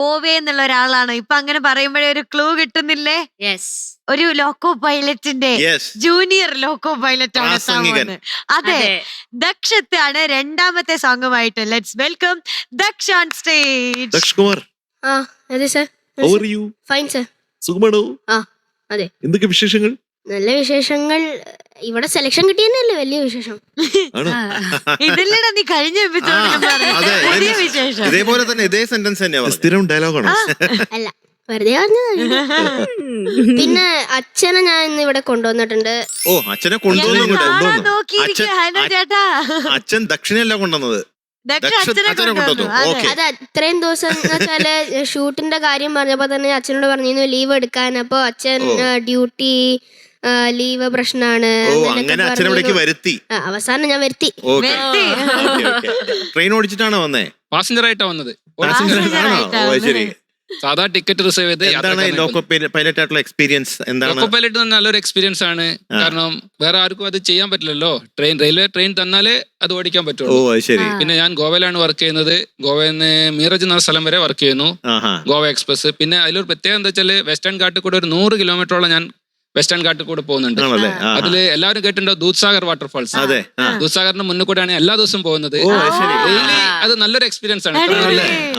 പോവേ എന്നുള്ള ഒരാളാണ്. ഇപ്പൊ അങ്ങനെ പറയുമ്പോഴേ ഒരു ക്ലൂ കിട്ടുന്നില്ലേ? യെസ് ഒരു ലോക്കോ പൈലറ്റിന്റെ ജൂനിയർ ലോക്കോ പൈലറ്റ് ആണ് സോങ്. അതെ. ദക്ഷത്താണ് രണ്ടാമത്തെ സോങ്ങുമായിട്ട്. Let's welcome Daksh on stage Daksh Kumar. ആ അതെ sir how are you fine sir സുഖമാണോ? ആ, അതെ. എന്തൊക്കെ വിശേഷങ്ങൾ? നല്ല വിശേഷങ്ങൾ. ഇവിടെ സെലക്ഷൻ കിട്ടിയെന്നല്ലേ വലിയ വിശേഷം? ആണോ. ഇതില്ലടാ നീ കഴിഞ്ഞ എപ്പിസോഡിലും ആ, പറഞ്ഞു. അതെ, പുതിയ ഇത് വിശേഷം. ഇതേപോലെ തന്നെ ഇതേ സെന്റൻസ് തന്നെയാ സ്ഥിരം ഡയലോഗാണോ അല്ല വെറുതെ പറഞ്ഞതാണ് പിന്നെ അച്ഛനെ ഞാൻ ഇന്ന് ഇവിടെ കൊണ്ടുവന്നിട്ടുണ്ട്. ഓ അച്ഛനെ ഞങ്ങൾ കൊണ്ടുവന്നു ഇങ്ങോട്ട്, കാണാൻ കൊണ്ടുവന്നു. നോക്കിയിരിക്കുക അച്ഛൻ- ചേട്ടാ. അച്ഛൻ ദക്ഷിണയല്ല കൊണ്ടുവന്നത്. ദക്ഷ അച്ഛനെ അച്ഛനെ കൊണ്ടുവന്നു. കൊണ്ടുവന്നു. അതെ. ഓക്കേ. അത് അത്രയും ദിവസം എന്ന് വെച്ചാൽ ഷൂട്ടിന്റെ കാര്യം പറഞ്ഞപ്പോ തന്നെ അച്ഛനോട് പറഞ്ഞിരുന്നു ലീവ് എടുക്കാൻ. അപ്പൊ അച്ഛൻ ഡ്യൂട്ടി ലീവ് പ്രശ്നമാണ് ഓ അങ്ങനെ അച്ഛനെ ഇവിടേക്ക് വരുത്തി. ആ, അവസാനം ഞാൻ വരുത്തി. ഓക്കെ. ട്രെയിൻ ഓടിച്ചിട്ടാണോ വന്നേ? പാസഞ്ചർ ആയിട്ടാ വന്നത് Passenger ആണോ? ആയിട്ടാ ഓ ശരി. സാധാ ടിക്കറ്റ് റിസർവ് ചെയ്ത് എന്താണ് ലോക്കോ പൈലറ്റ് ആയിട്ടുള്ള എക്സ്പീരിയൻസ് എന്താണ്? ലോക്കോ പൈലറ്റ് നല്ലൊരു എക്സ്പീരിയൻസ് ആണ്. കാരണം വേറെ ആർക്കും അത് ചെയ്യാൻ പറ്റില്ലല്ലോ. ട്രെയിൻ റെയിൽവേ ട്രെയിൻ തന്നാലേ അത് ഓടിക്കാൻ ഓ പറ്റുള്ളൂ അത് ശരി. പിന്നെ ഞാൻ ഗോവയിലാണ് വർക്ക് ചെയ്യുന്നത്. ഗോവയിൽ നിന്ന് മീറജ് എന്ന സ്ഥലം വരെ വർക്ക് ചെയ്യുന്നു. ആഹാ. ഗോവ എക്സ്പ്രസ്. പിന്നെ അതിലൊരു പ്രത്യേകത എന്താ വെച്ചാൽ വെസ്റ്റേൺ ഘാട്ടിൽ കൂടെ ഒരു നൂറ് കിലോമീറ്ററോളം ഞാൻ വെസ്റ്റേൺ കാട്ടിൽ കൂടെ പോകുന്നുണ്ട്. അതിൽ എല്ലാവരും കേട്ടിട്ടുണ്ടോ ദൂത്സാഗർ വാട്ടർഫാൾസ്? അതെ. ദൂത്സാഗറിന് ദൂത്സാഗറിന്റെ മുന്നിൽ കൂടെയാണ് എല്ലാ ദിവസവും പോകുന്നത്. ഓ അത് ശരി. ഡെയിലി അത് നല്ലൊരു എക്സ്പീരിയൻസ് ആണ്.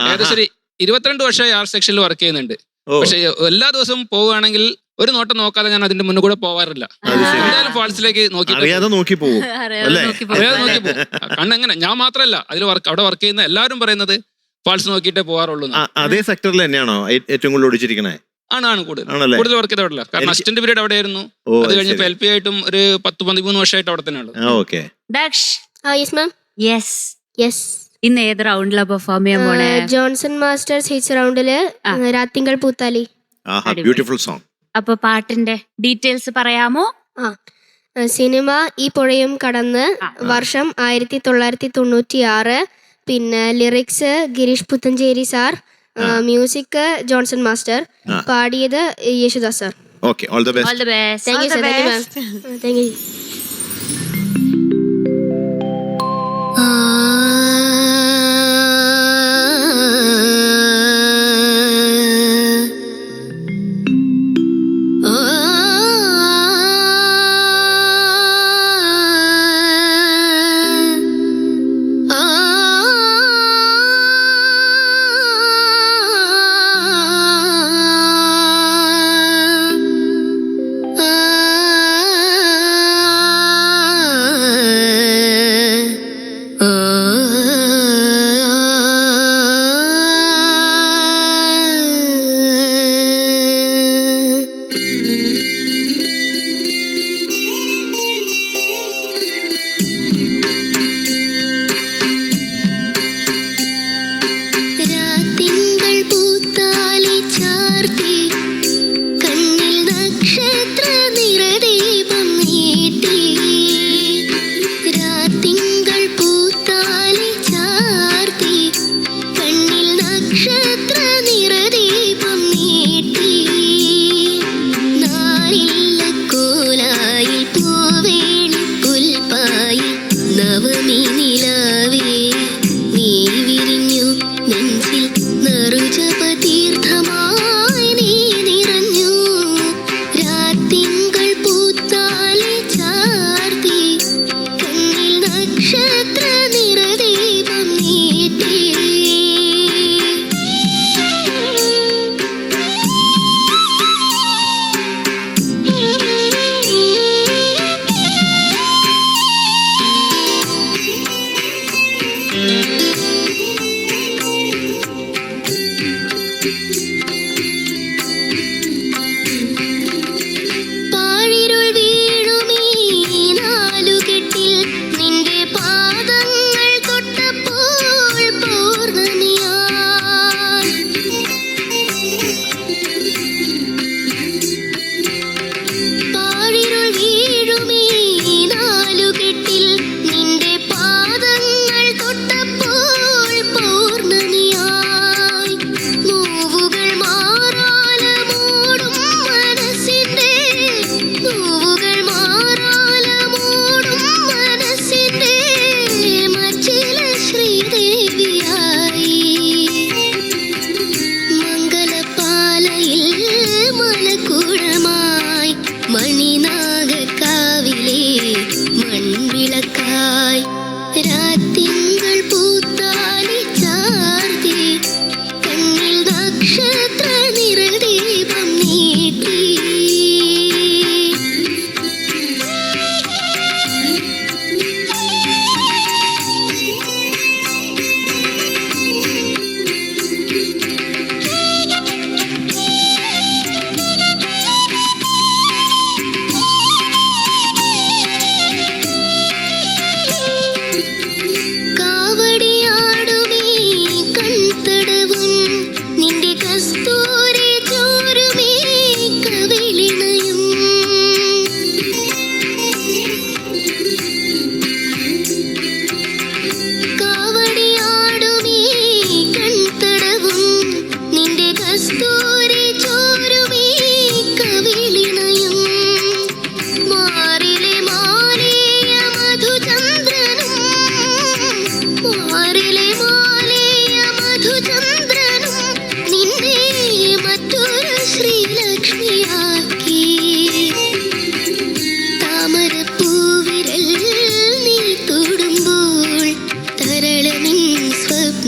ഏകദേശം ഒരു ഇരുപത്തിരണ്ട് വർഷമായി ആർ സെക്ഷനിൽ വർക്ക് ചെയ്യുന്നുണ്ട്. പക്ഷെ എല്ലാ ദിവസവും പോവുകയാണെങ്കിൽ ഒരു നോട്ടം നോക്കാതെ ഞാൻ അതിന്റെ മുന്നിൽ കൂടെ പോവാറില്ല. അത് ശരി. എന്തായാലും ഫാൾസിലേക്ക് നോക്കി അറിയാതെ നോക്കി പോകും അല്ലേ? അറിയാതെ നോക്കി പോകും കണ്ണെങ്ങനെ ഞാൻ മാത്രമല്ല അതിൽ വർക്ക് അവിടെ വർക്ക് ചെയ്യുന്ന എല്ലാവരും പറയുന്നത് ഫാൾസ് നോക്കിയിട്ടേ പോവാറുള്ളൂ അതേ സെക്ടറിൽ തന്നെയാണോ ഏറ്റവും കൂടുതൽ ഓടിച്ചിരിക്കണേ? ആണ് ആണ് കൂടുതൽ. ആണല്ലേ? കൂടുതൽ വർക്ക് ചെയ്ത അവിടെ കാരണം എനിക്ക് അസിസ്റ്റന്റ് പീരീഡ് അവിടെ ആയിരുന്നു ഓ അത് അത് കഴിഞ്ഞപ്പോ ശരി. എൽ പി ആയിട്ടും ഒരു പത്ത് പതിമൂന്ന് വർഷമായിട്ട് അവിടെ തന്നെ ആ ഓക്കെ. ദക്ഷ് ആ യെസ് മാം? Yes yes. ഇന്ന് ഏത് റൗണ്ടിലാ പെർഫോം ചെയ്യാൻ പോണേ? ജോൺസൺ മാസ്റ്റേഴ്സ് ഹിറ്റ്സ് റൗണ്ടിൽ ആ. രാത്തിങ്കൾ പൂത്താലി. ആഹാ അടിപൊളി. ബ്യൂട്ടിഫുൾ സോങ് അപ്പൊ പാട്ടിന്റെ ഡീറ്റെയിൽസ് പറയാമോ? ആ ആ, സിനിമ ഈ പുഴയും കടന്ന് ആ. വർഷം ആയിരത്തി തൊള്ളായിരത്തി തൊണ്ണൂറ്റി ആറ് പിന്നെ lyrics Girish Puthenchery sir music Johnson master. പാടിയത് Yesudas sir. Okay all the all best best thank you All sir thank you. Ma'am thank you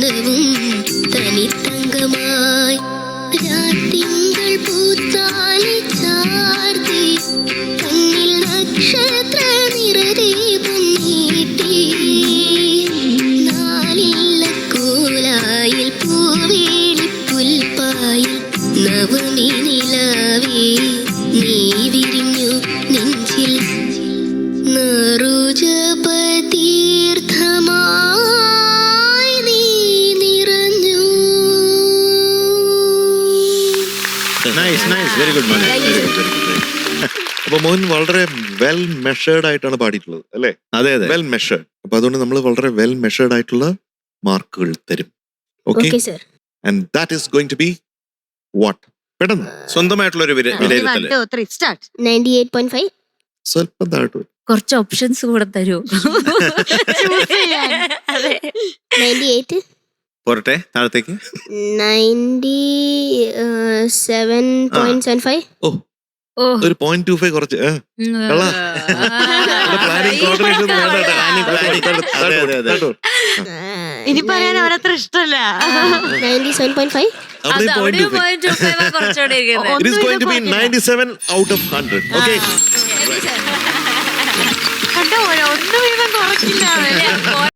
love. Very good മോനെ Thank you, very good very good അപ്പൊ മോൻ വളരെ well measured ആയിട്ടാണ് പാടിയിട്ടുള്ളത് അല്ലെ? അതെ അതെ. Well measured അപ്പൊ അതുകൊണ്ട് നമ്മൾ വളരെ വെൽ മെഷേർഡ് ആയിട്ടുള്ള മാർക്കുകൾ തരും. Okay and that is going to be what പെട്ടെന്ന്. സ്വന്തമായിട്ടുള്ള ഒരു വിലയിരുത്തൽ സ്വല്പം താഴ്ത്തു കുറച്ച് ഓപ്ഷൻസ് കൂടെ തരൂ നയന്റി എയ്റ്റ് പോരട്ടെ താഴത്തേക്ക്. Ninety seven point seven five ഓ ഒരു പോയിന്റ് ടു ഫൈവ് കുറച്ച്. ഇനി പറയാൻ അവരത്ര ഇഷ്ടമല്ല. ഒന്നും ഇവൻ കുറയ്ക്കില്ല. അവൻ.